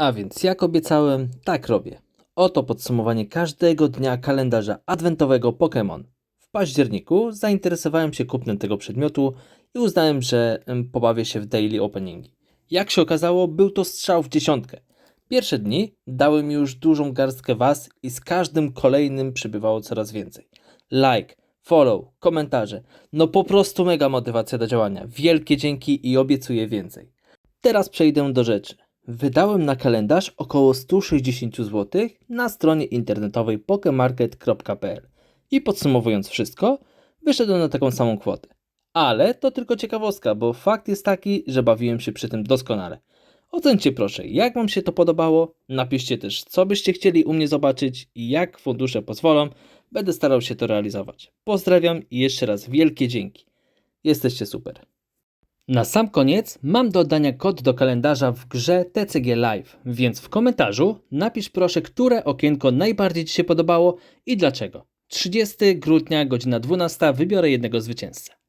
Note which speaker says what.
Speaker 1: A więc jak obiecałem, tak robię. Oto podsumowanie każdego dnia kalendarza adwentowego Pokémon. W październiku zainteresowałem się kupnem tego przedmiotu i uznałem, że pobawię się w daily openingi. Jak się okazało, był to strzał w dziesiątkę. Pierwsze dni dały mi już dużą garstkę was i z każdym kolejnym przybywało coraz więcej. Like, follow, komentarze. No po prostu mega motywacja do działania. Wielkie dzięki i obiecuję więcej. Teraz przejdę do rzeczy. Wydałem na kalendarz około 160 zł na stronie internetowej pokemarket.pl i podsumowując wszystko, wyszedłem na taką samą kwotę. Ale to tylko ciekawostka, bo fakt jest taki, że bawiłem się przy tym doskonale. Ocencie proszę, jak Wam się to podobało. Napiszcie też, co byście chcieli u mnie zobaczyć i jak fundusze pozwolą. Będę starał się to realizować. Pozdrawiam i jeszcze raz wielkie dzięki. Jesteście super. Na sam koniec mam do oddania kod do kalendarza w grze TCG Live, więc w komentarzu napisz proszę, które okienko najbardziej Ci się podobało i dlaczego. 30 grudnia, godzina 12, wybiorę jednego zwycięzcę.